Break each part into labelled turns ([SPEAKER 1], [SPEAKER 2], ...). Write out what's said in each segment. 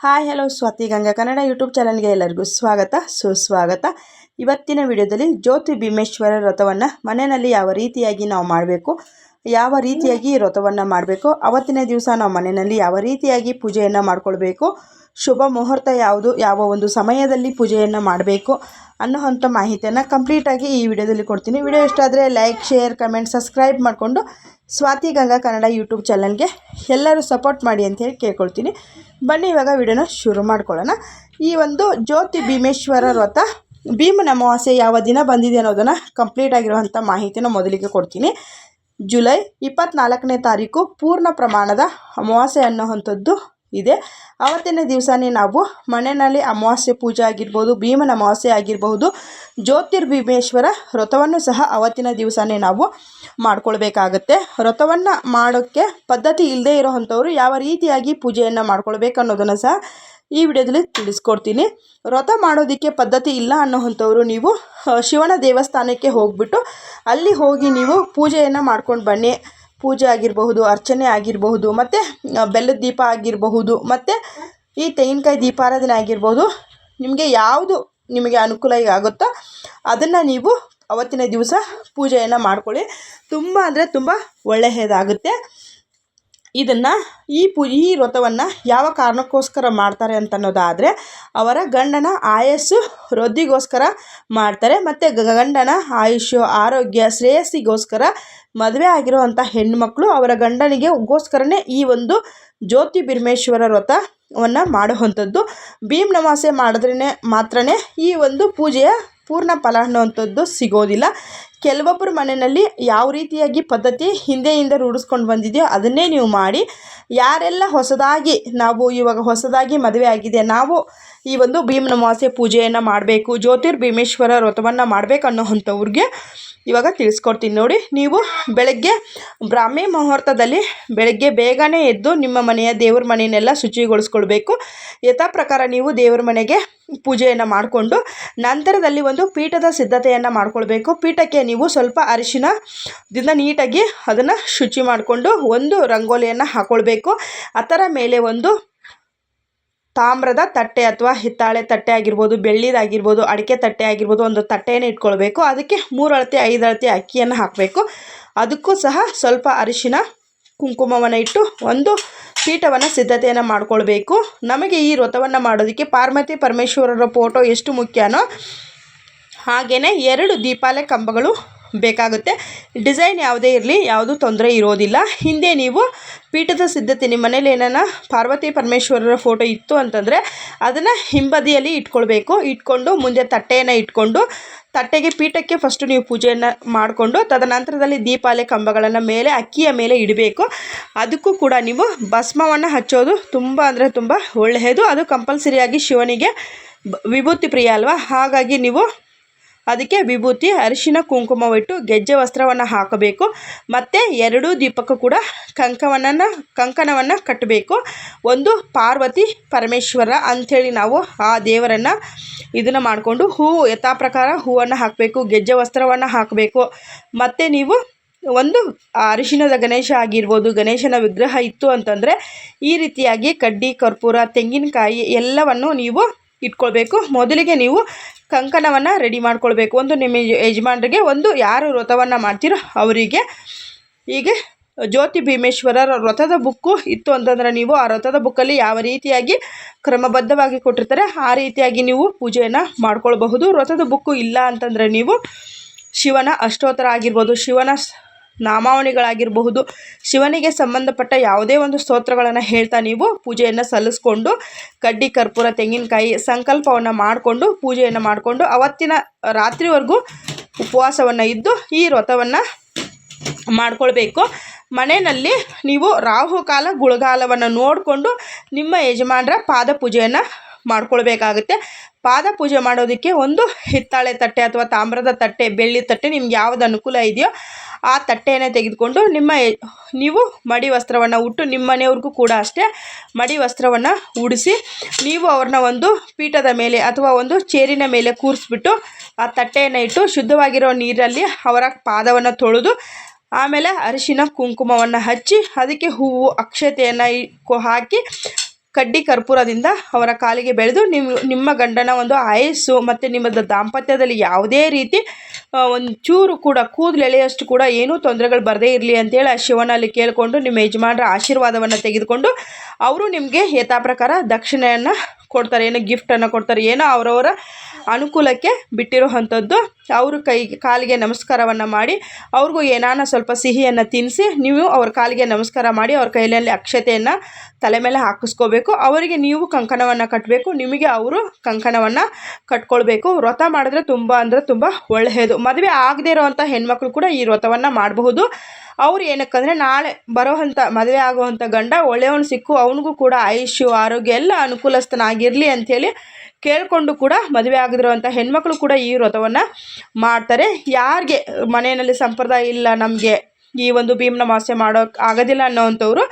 [SPEAKER 1] Hi, hello, Swathi Ganga Kannada YouTube ಚಾನಲ್ಗೆ ಎಲ್ಲರಿಗೂ ಸ್ವಾಗತ, ಸುಸ್ವಾಗತ. ಇವತ್ತಿನ ವಿಡಿಯೋದಲ್ಲಿ ಜ್ಯೋತಿ ಭೀಮೇಶ್ವರ ವ್ರತವನ್ನು ಮನೆಯಲ್ಲಿ ಯಾವ ರೀತಿಯಾಗಿ ನಾವು ಮಾಡಬೇಕು ಯಾವ ರೀತಿಯಾಗಿ ವ್ರತವನ್ನು ಮಾಡಬೇಕು? ಅವತ್ತಿನ ದಿವಸ ನಾವು ಮನೆಯಲ್ಲಿ ಯಾವ ರೀತಿಯಾಗಿ ಪೂಜೆಯನ್ನು ಮಾಡಿಕೊಳ್ಬೇಕು? ಶುಭ ಮುಹೂರ್ತ ಯಾವುದು? ಯಾವ ಒಂದು ಸಮಯದಲ್ಲಿ ಪೂಜೆಯನ್ನು ಮಾಡಬೇಕು? ಅನ್ನೋವಂಥ ಮಾಹಿತಿಯನ್ನು ಕಂಪ್ಲೀಟಾಗಿ ಈ ವಿಡಿಯೋದಲ್ಲಿ ಕೊಡ್ತೀನಿ. ವಿಡಿಯೋ ಇಷ್ಟ ಆದರೆ ಲೈಕ್ ಶೇರ್ ಕಮೆಂಟ್ ಸಬ್ಸ್ಕ್ರೈಬ್ ಮಾಡಿಕೊಂಡು ಸ್ವಾತಿ ಗಂಗಾ ಕನ್ನಡ ಯೂಟ್ಯೂಬ್ ಚಾನಲ್ಗೆ ಎಲ್ಲರೂ ಸಪೋರ್ಟ್ ಮಾಡಿ ಅಂತ ಹೇಳಿ ಕೇಳ್ಕೊಳ್ತೀನಿ. ಬನ್ನಿ, ಇವಾಗ ವಿಡಿಯೋನ ಶುರು ಮಾಡ್ಕೊಳ್ಳೋಣ. ಈ ಒಂದು ಜ್ಯೋತಿ ಭೀಮೇಶ್ವರ ವ್ರತ ಭೀಮನ ಅಮಾವಾಸ್ಯೆ ಯಾವ ದಿನ ಬಂದಿದೆ ಅನ್ನೋದನ್ನು ಕಂಪ್ಲೀಟ್ ಆಗಿರುವಂಥ ಮಾಹಿತಿನ ಮೊದಲಿಗೆ ಕೊಡ್ತೀನಿ. ಜುಲೈ ಇಪ್ಪತ್ನಾಲ್ಕನೇ ತಾರೀಕು ಪೂರ್ಣ ಪ್ರಮಾಣದ ಅಮಾವಾಸ್ಯೆ ಅನ್ನುವಂಥದ್ದು ಇದೆ. ಆವತ್ತಿನ ದಿವಸನೇ ನಾವು ಮನೆಯಲ್ಲಿ ಅಮಾವಾಸ್ಯೆ ಪೂಜೆ ಆಗಿರ್ಬೋದು, ಭೀಮನ ಅಮಾವಾಸ್ಯೆ ಆಗಿರಬಹುದು ಜ್ಯೋತಿರ್ಭೀಮೇಶ್ವರ ವ್ರತವನ್ನು ಸಹ ಆವತ್ತಿನ ದಿವಸನೇ ನಾವು ಮಾಡ್ಕೊಳ್ಬೇಕಾಗತ್ತೆ. ವ್ರತವನ್ನು ಮಾಡೋಕ್ಕೆ ಪದ್ಧತಿ ಇಲ್ಲದೇ ಇರೋವಂಥವ್ರು ಯಾವ ರೀತಿಯಾಗಿ ಪೂಜೆಯನ್ನು ಮಾಡ್ಕೊಳ್ಬೇಕು ಅನ್ನೋದನ್ನು ಸಹ ಈ ವಿಡಿಯೋದಲ್ಲಿ ತಿಳಿಸ್ಕೊಡ್ತೀನಿ. ವ್ರತ ಮಾಡೋದಕ್ಕೆ ಪದ್ಧತಿ ಇಲ್ಲ ಅನ್ನೋವಂಥವ್ರು ನೀವು ಶಿವನ ದೇವಸ್ಥಾನಕ್ಕೆ ಹೋಗಿಬಿಟ್ಟು ಅಲ್ಲಿ ಹೋಗಿ ನೀವು ಪೂಜೆಯನ್ನು ಮಾಡ್ಕೊಂಡು ಬನ್ನಿ. ಪೂಜೆ ಆಗಿರಬಹುದು, ಅರ್ಚನೆ ಆಗಿರಬಹುದು, ಮತ್ತು ಬೆಲ್ಲದ ದೀಪ ಆಗಿರಬಹುದು, ಮತ್ತು ಈ ತೆಂಗಿನಕಾಯಿ ದೀಪಾರಾಧನೆ ಆಗಿರ್ಬೋದು ನಿಮಗೆ ಯಾವುದು ನಿಮಗೆ ಅನುಕೂಲ ಆಗುತ್ತೋ ಅದನ್ನು ನೀವು ಅವತ್ತಿನ ದಿವಸ ಪೂಜೆಯನ್ನು ಮಾಡ್ಕೊಳ್ಳಿ. ತುಂಬ ಅಂದರೆ ತುಂಬ ಒಳ್ಳೆಯದಾಗುತ್ತೆ. ಇದನ್ನು ಈ ಪು, ಈ ವ್ರತವನ್ನು ಯಾವ ಕಾರಣಕ್ಕೋಸ್ಕರ ಮಾಡ್ತಾರೆ ಅಂತ ಅನ್ನೋದಾದರೆ ಅವರ ಗಂಡನ ಆಯಸ್ಸು ವೃದ್ಧಿಗೋಸ್ಕರ ಮಾಡ್ತಾರೆ ಮತ್ತು ಗಂಡನ ಆಯುಷ್ಯ, ಆರೋಗ್ಯ, ಶ್ರೇಯಸ್ಸಿಗೋಸ್ಕರ ಮದುವೆ ಆಗಿರುವಂಥ ಹೆಣ್ಣುಮಕ್ಕಳು ಅವರ ಗಂಡನಿಗೆ ಗೋಸ್ಕರನೇ ಈ ಒಂದು ಜ್ಯೋತಿ ಬಿರ್ಮೇಶ್ವರ ವ್ರತವನ್ನು ಮಾಡುವಂಥದ್ದು. ಭೀಮ್ ನಮಾಸೆ ಮಾಡಿದ್ರೇ ಮಾತ್ರನೇ ಈ ಒಂದು ಪೂಜೆಯ ಪೂರ್ಣ ಫಲ ಅನ್ನುವಂಥದ್ದು ಸಿಗೋದಿಲ್ಲ. ಕೆಲವೊಬ್ಬರ ಮನೆಯಲ್ಲಿ ಯಾವ ರೀತಿಯಾಗಿ ಪದ್ಧತಿ ಹಿಂದೆಯಿಂದ ರೂಢಿಸ್ಕೊಂಡು ಬಂದಿದೆಯೋ ಅದನ್ನೇ ನೀವು ಮಾಡಿ. ಯಾರೆಲ್ಲ ಹೊಸದಾಗಿ ನಾವು ಇವಾಗ ಹೊಸದಾಗಿ ಮದುವೆ ಆಗಿದೆ ನಾವು ಈ ಒಂದು ಭೀಮನ ನಮಾಸೆ ಪೂಜೆಯನ್ನು ಮಾಡಬೇಕು ಜ್ಯೋತಿರ್ ಭೀಮೇಶ್ವರ ವ್ರತವನ್ನು ಮಾಡಬೇಕು ಅನ್ನೋವಂಥವ್ರಿಗೆ ಇವಾಗ ತಿಳಿಸ್ಕೊಡ್ತೀನಿ ನೋಡಿ. ನೀವು ಬೆಳಗ್ಗೆ ಬ್ರಾಹ್ಮಿ ಮುಹೂರ್ತದಲ್ಲಿ ಬೆಳಗ್ಗೆ ಬೇಗನೆ ಎದ್ದು ನಿಮ್ಮ ಮನೆಯ ದೇವ್ರ ಮನೆಯನ್ನೆಲ್ಲ ಶುಚಿಗೊಳಿಸ್ಕೊಳ್ಬೇಕು ಯಥಾ ಪ್ರಕಾರ ನೀವು ದೇವ್ರ ಮನೆಗೆ ಪೂಜೆಯನ್ನು ಮಾಡಿಕೊಂಡು ನಂತರದಲ್ಲಿ ಒಂದು ಪೀಠದ ಸಿದ್ಧತೆಯನ್ನು ಮಾಡಿಕೊಳ್ಬೇಕು. ಪೀಠಕ್ಕೆ ನೀವು ಸ್ವಲ್ಪ ಅರಿಶಿನದಿಂದ ನೀಟಾಗಿ ಅದನ್ನು ಶುಚಿ ಮಾಡಿಕೊಂಡು ಒಂದು ರಂಗೋಲಿಯನ್ನು ಹಾಕ್ಕೊಳ್ಬೇಕು ಅದರ ಮೇಲೆ ಒಂದು ತಾಮ್ರದ ತಟ್ಟೆ ಅಥವಾ ಹಿತ್ತಾಳೆ ತಟ್ಟೆ ಆಗಿರ್ಬೋದು, ಬೆಳ್ಳಿದಾಗಿರ್ಬೋದು, ಅಡಿಕೆ ತಟ್ಟೆ ಆಗಿರ್ಬೋದು ಒಂದು ತಟ್ಟೆಯನ್ನು ಇಟ್ಕೊಳ್ಬೇಕು. ಅದಕ್ಕೆ ಮೂರು ಅಳತೆ, ಐದು ಅಳತೆ ಅಕ್ಕಿಯನ್ನು ಹಾಕಬೇಕು. ಅದಕ್ಕೂ ಸಹ ಸ್ವಲ್ಪ ಅರಿಶಿನ, ಕುಂಕುಮವನ್ನು ಇಟ್ಟು ಒಂದು ಪೀಠವನ್ನು ಸಿದ್ಧತೆಯನ್ನು ಮಾಡಿಕೊಳ್ಬೇಕು. ನಮಗೆ ಈ ವ್ರತವನ್ನು ಮಾಡೋದಕ್ಕೆ ಪಾರ್ವತಿ ಪರಮೇಶ್ವರರ ಫೋಟೋ ಎಷ್ಟು ಮುಖ್ಯನೋ ಹಾಗೆಯೇ ಎರಡು ದೀಪಾಲೆ ಕಂಬಗಳು ಬೇಕಾಗುತ್ತೆ. ಡಿಸೈನ್ ಯಾವುದೇ ಇರಲಿ, ಯಾವುದೂ ತೊಂದರೆ ಇರೋದಿಲ್ಲ. ಹಿಂದೆ ನೀವು ಪೀಠದ ಸಿದ್ಧತೆ, ನಿಮ್ಮ ಮನೇಲಿ ಏನಾನ ಪಾರ್ವತಿ ಪರಮೇಶ್ವರರ ಫೋಟೋ ಇತ್ತು ಅಂತಂದರೆ ಅದನ್ನು ಹಿಂಬದಿಯಲ್ಲಿ ಇಟ್ಕೊಳ್ಬೇಕು. ಇಟ್ಕೊಂಡು ಮುಂದೆ ತಟ್ಟೆಯನ್ನು ಇಟ್ಕೊಂಡು, ತಟ್ಟೆಗೆ ಪೀಠಕ್ಕೆ ಫಸ್ಟು ನೀವು ಪೂಜೆಯನ್ನು ಮಾಡಿಕೊಂಡು, ತದನಂತರದಲ್ಲಿ ದೀಪಾಲೆ ಕಂಬಗಳನ್ನು ಮೇಲೆ, ಅಕ್ಕಿಯ ಮೇಲೆ ಇಡಬೇಕು. ಅದಕ್ಕೂ ಕೂಡ ನೀವು ಭಸ್ಮವನ್ನು ಹಚ್ಚೋದು ತುಂಬ ಅಂದರೆ ತುಂಬ ಒಳ್ಳೆಯದು. ಅದು ಕಂಪಲ್ಸರಿಯಾಗಿ ಶಿವನಿಗೆ ವಿಭೂತಿ ಪ್ರಿಯ ಅಲ್ವಾ? ಹಾಗಾಗಿ ನೀವು ಅದಕ್ಕೆ ವಿಭೂತಿ, ಅರಿಶಿನ, ಕುಂಕುಮವಿಟ್ಟು ಗೆಜ್ಜೆ ವಸ್ತ್ರವನ್ನು ಹಾಕಬೇಕು. ಮತ್ತು ಎರಡೂ ದೀಪಕ್ಕೂ ಕೂಡ ಕಂಕವನ್ನು ಕಂಕಣವನ್ನು ಕಟ್ಟಬೇಕು. ಒಂದು ಪಾರ್ವತಿ ಪರಮೇಶ್ವರ ಅಂಥೇಳಿ ನಾವು ಆ ದೇವರನ್ನು ಇದನ್ನು ಮಾಡಿಕೊಂಡು ಹೂವು ಯಥಾ ಪ್ರಕಾರ ಹೂವನ್ನು ಹಾಕಬೇಕು, ಗೆಜ್ಜೆ ವಸ್ತ್ರವನ್ನು ಹಾಕಬೇಕು. ಮತ್ತು ನೀವು ಒಂದು ಅರಿಶಿನದ ಗಣೇಶ ಆಗಿರ್ಬೋದು, ಗಣೇಶನ ವಿಗ್ರಹ ಇತ್ತು ಅಂತಂದರೆ ಈ ರೀತಿಯಾಗಿ ಕಡ್ಡಿ, ಕರ್ಪೂರ, ತೆಂಗಿನಕಾಯಿ ಎಲ್ಲವನ್ನು ನೀವು ಇಟ್ಕೊಳ್ಬೇಕು. ಮೊದಲಿಗೆ ನೀವು ಕಂಕಣವನ್ನು ರೆಡಿ ಮಾಡ್ಕೊಳ್ಬೇಕು. ಒಂದು ನಿಮ್ಮ ಯಜಮಾನ್ರಿಗೆ ಒಂದು ಯಾರು ವ್ರತವನ್ನು ಮಾಡ್ತೀರೋ ಅವರಿಗೆ ಹೀಗೆ ಜ್ಯೋತಿ ಭೀಮೇಶ್ವರರ ವ್ರತದ ಬುಕ್ಕು ಇತ್ತು ಅಂತಂದರೆ ನೀವು ಆ ವ್ರತದ ಬುಕ್ಕಲ್ಲಿ ಯಾವ ರೀತಿಯಾಗಿ ಕ್ರಮಬದ್ಧವಾಗಿ ಕೊಟ್ಟಿರ್ತಾರೆ ಆ ರೀತಿಯಾಗಿ ನೀವು ಪೂಜೆಯನ್ನು ಮಾಡ್ಕೊಳ್ಬಹುದು. ವ್ರತದ ಬುಕ್ಕು ಇಲ್ಲ ಅಂತಂದರೆ ನೀವು ಶಿವನ ಅಷ್ಟೋತ್ತರ ಆಗಿರ್ಬೋದು. ಶಿವನ ನಾಮಾವಣಿಗಳಾಗಿರಬಹುದು ಶಿವನಿಗೆ ಸಂಬಂಧಪಟ್ಟ ಯಾವುದೇ ಒಂದು ಸ್ತೋತ್ರಗಳನ್ನು ಹೇಳ್ತಾ ನೀವು ಪೂಜೆಯನ್ನು ಸಲ್ಲಿಸ್ಕೊಂಡು, ಕಡ್ಡಿ, ಕರ್ಪೂರ, ತೆಂಗಿನಕಾಯಿ ಸಂಕಲ್ಪವನ್ನು ಮಾಡಿಕೊಂಡು, ಪೂಜೆಯನ್ನು ಮಾಡಿಕೊಂಡು ಅವತ್ತಿನ ರಾತ್ರಿವರೆಗೂ ಉಪವಾಸವನ್ನು ಇದ್ದು ಈ ವ್ರತವನ್ನು ಮಾಡಿಕೊಳ್ಬೇಕು. ಮನೆಯಲ್ಲಿ ನೀವು ರಾಹುಕಾಲ, ಗುಳಗಾಲವನ್ನು ನೋಡಿಕೊಂಡು ನಿಮ್ಮ ಯಜಮಾನರ ಪಾದ ಪೂಜೆಯನ್ನು ಮಾಡ್ಕೊಳ್ಬೇಕಾಗುತ್ತೆ. ಪಾದ ಪೂಜೆ ಮಾಡೋದಕ್ಕೆ ಒಂದು ಹಿತ್ತಾಳೆ ತಟ್ಟೆ ಅಥವಾ ತಾಮ್ರದ ತಟ್ಟೆ, ಬೆಳ್ಳಿ ತಟ್ಟೆ ನಿಮ್ಗೆ ಯಾವುದು ಅನುಕೂಲ ಇದೆಯೋ ಆ ತಟ್ಟೆಯನ್ನು ತೆಗೆದುಕೊಂಡು ನಿಮ್ಮ ನೀವು ಮಡಿ ವಸ್ತ್ರವನ್ನು ಉಟ್ಟು ನಿಮ್ಮ ಮನೆಯವ್ರಿಗೂ ಕೂಡ ಅಷ್ಟೇ ಮಡಿ ವಸ್ತ್ರವನ್ನು ಉಡಿಸಿ ನೀವು ಅವ್ರನ್ನ ಒಂದು ಪೀಠದ ಮೇಲೆ ಅಥವಾ ಒಂದು ಚೇರಿನ ಮೇಲೆ ಕೂರಿಸ್ಬಿಟ್ಟು ಆ ತಟ್ಟೆಯನ್ನು ಇಟ್ಟು ಶುದ್ಧವಾಗಿರೋ ನೀರಲ್ಲಿ ಅವರ ಪಾದವನ್ನು ತೊಳೆದು ಆಮೇಲೆ ಅರಿಶಿನ ಕುಂಕುಮವನ್ನು ಹಚ್ಚಿ ಅದಕ್ಕೆ ಹೂವು ಅಕ್ಷತೆಯನ್ನು ಹಾಕಿ ಕಡ್ಡಿ ಕರ್ಪೂರದಿಂದ ಅವರ ಕಾಲಿಗೆ ಬೆಳೆದು ನಿಮ್ಮ ನಿಮ್ಮ ಗಂಡನ ಒಂದು ಆಯಸ್ಸು ಮತ್ತು ನಿಮ್ಮದು ದಾಂಪತ್ಯದಲ್ಲಿ ಯಾವುದೇ ರೀತಿ ಆ, ಒಂದು ಚೂರು ಕೂಡ ಕೂದಲು ಎಳೆಯಷ್ಟು ಕೂಡ ಏನೂ ತೊಂದರೆಗಳು ಬರದೇ ಇರಲಿ ಅಂತೇಳಿ ಆ ಶಿವನಲ್ಲಿ ಕೇಳಿಕೊಂಡು ನಿಮ್ಮ ಯಜಮಾನರ ಆಶೀರ್ವಾದವನ್ನು ತೆಗೆದುಕೊಂಡು ಅವರು ನಿಮಗೆ ಯಥಾ ಪ್ರಕಾರ ದಕ್ಷಿಣೆಯನ್ನು ಕೊಡ್ತಾರೆ ಏನೋ ಗಿಫ್ಟನ್ನು ಕೊಡ್ತಾರೆ ಏನೋ ಅವರವರ ಅನುಕೂಲಕ್ಕೆ ಬಿಟ್ಟಿರುವಂಥದ್ದು ಅವರು ಕೈ ಕಾಲಿಗೆ ನಮಸ್ಕಾರವನ್ನು ಮಾಡಿ ಅವ್ರಿಗೂ ಏನಾನ ಸ್ವಲ್ಪ ಸಿಹಿಯನ್ನು ತಿನ್ನಿಸಿ ನೀವು ಅವ್ರ ಕಾಲಿಗೆ ನಮಸ್ಕಾರ ಮಾಡಿ ಅವ್ರ ಕೈಯಲ್ಲಿ ಅಕ್ಷತೆಯನ್ನು ತಲೆ ಮೇಲೆ ಹಾಕಿಸ್ಕೋಬೇಕು. ಅವರಿಗೆ ನೀವು ಕಂಕಣವನ್ನು ಕಟ್ಟಬೇಕು ನಿಮಗೆ ಅವರು ಕಂಕಣವನ್ನು ಕಟ್ಕೊಳ್ಬೇಕು. ವ್ರತ ಮಾಡಿದ್ರೆ ತುಂಬ ಅಂದರೆ ತುಂಬ ಒಳ್ಳೆಯದು. ಮದುವೆ ಆಗದೇ ಇರೋವಂಥ ಹೆಣ್ಮಕ್ಳು ಕೂಡ ಈ ವ್ರತವನ್ನು ಮಾಡಬಹುದು. ಅವ್ರು ಏನಕ್ಕಂದರೆ ನಾಳೆ ಬರೋವಂಥ ಮದುವೆ ಆಗುವಂಥ ಗಂಡ ಒಳ್ಳೆಯವನು ಸಿಕ್ಕು, ಅವನಿಗೂ ಕೂಡ ಆಯುಷ್ಯು, ಆರೋಗ್ಯ ಎಲ್ಲ ಅನುಕೂಲಸ್ಥನಾಗಿರಲಿ ಅಂಥೇಳಿ ಕೇಳಿಕೊಂಡು ಕೂಡ ಮದುವೆ ಆಗದಿರುವಂಥ ಹೆಣ್ಮಕ್ಳು ಕೂಡ ಈ ವ್ರತವನ್ನು ಮಾಡ್ತಾರೆ. ಯಾರಿಗೆ ಮನೆಯಲ್ಲಿ ಸಂಪ್ರದಾಯ ಇಲ್ಲ, ನಮಗೆ ಈ ಒಂದು ಭೀಮನ ಮಾಸೆ ಮಾಡೋಕೆ ಆಗೋದಿಲ್ಲ ಅನ್ನೋವಂಥವ್ರು,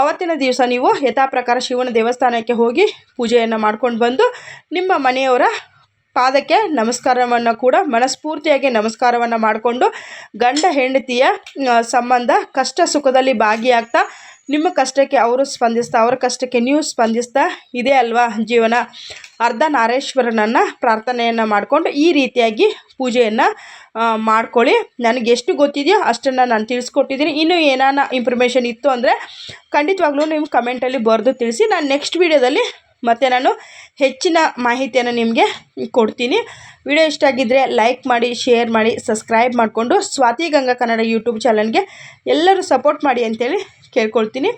[SPEAKER 1] ಅವತ್ತಿನ ದಿವಸ ನೀವು ಯಥಾ ಪ್ರಕಾರ ಶಿವನ ದೇವಸ್ಥಾನಕ್ಕೆ ಹೋಗಿ ಪೂಜೆಯನ್ನು ಮಾಡ್ಕೊಂಡು ಬಂದು ನಿಮ್ಮ ಮನೆಯವರ ಪಾದಕ್ಕೆ ನಮಸ್ಕಾರವನ್ನು ಕೂಡ ಮನಸ್ಫೂರ್ತಿಯಾಗಿ ನಮಸ್ಕಾರವನ್ನು ಮಾಡಿಕೊಂಡು ಗಂಡ ಹೆಂಡತಿಯ ಸಂಬಂಧ ಕಷ್ಟ ಸುಖದಲ್ಲಿ ಭಾಗಿಯಾಗ್ತಾ ನಿಮ್ಮ ಕಷ್ಟಕ್ಕೆ ಅವರು ಸ್ಪಂದಿಸ್ತಾ, ಅವರ ಕಷ್ಟಕ್ಕೆ ನೀವು ಸ್ಪಂದಿಸ್ತಾ ಇದೆ ಅಲ್ವಾ ಜೀವನ? ಅರ್ಧ ನಾರೇಶ್ವರನನ್ನು ಪ್ರಾರ್ಥನೆಯನ್ನು ಮಾಡಿಕೊಂಡು ಈ ರೀತಿಯಾಗಿ ಪೂಜೆಯನ್ನು ಮಾಡ್ಕೊಳ್ಳಿ. ನನಗೆ ಎಷ್ಟು ಗೊತ್ತಿದೆಯೋ ಅಷ್ಟನ್ನು ನಾನು ತಿಳಿಸ್ಕೊಟ್ಟಿದ್ದೀನಿ. ಇನ್ನೂ ಏನಾನ ಇನ್ಫಾರ್ಮೇಷನ್ ಇತ್ತು ಅಂದರೆ ಖಂಡಿತವಾಗ್ಲೂ ನಿಮ್ಮ ಕಮೆಂಟಲ್ಲಿ ಬರೆದು ತಿಳಿಸಿ. ನಾನು ನೆಕ್ಸ್ಟ್ ವೀಡಿಯೋದಲ್ಲಿ ಮತ್ತು ನಾನು ಹೆಚ್ಚಿನ ಮಾಹಿತಿಯನ್ನು ನಿಮಗೆ ಕೊಡ್ತೀನಿ. ವಿಡಿಯೋ ಇಷ್ಟ ಆಗಿದ್ದರೆ ಲೈಕ್ ಮಾಡಿ, ಶೇರ್ ಮಾಡಿ, ಸಬ್ಸ್ಕ್ರೈಬ್ ಮಾಡಿಕೊಂಡು ಸ್ವಾತಿ ಗಂಗಾ ಕನ್ನಡ ಯೂಟ್ಯೂಬ್ ಚಾನಲ್ಗೆ ಎಲ್ಲರೂ ಸಪೋರ್ಟ್ ಮಾಡಿ ಅಂತೇಳಿ ಕೇಳ್ಕೊಳ್ತೀನಿ.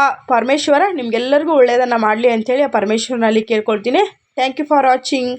[SPEAKER 1] ಆ ಪರಮೇಶ್ವರ, ನಿಮಗೆಲ್ಲರಿಗೂ ಒಳ್ಳೆಯದನ್ನು ಮಾಡಲಿ ಅಂಥೇಳಿ ಆ ಪರಮೇಶ್ವರನಲ್ಲಿ ಕೇಳ್ಕೊಳ್ತೀನಿ. Thank you for watching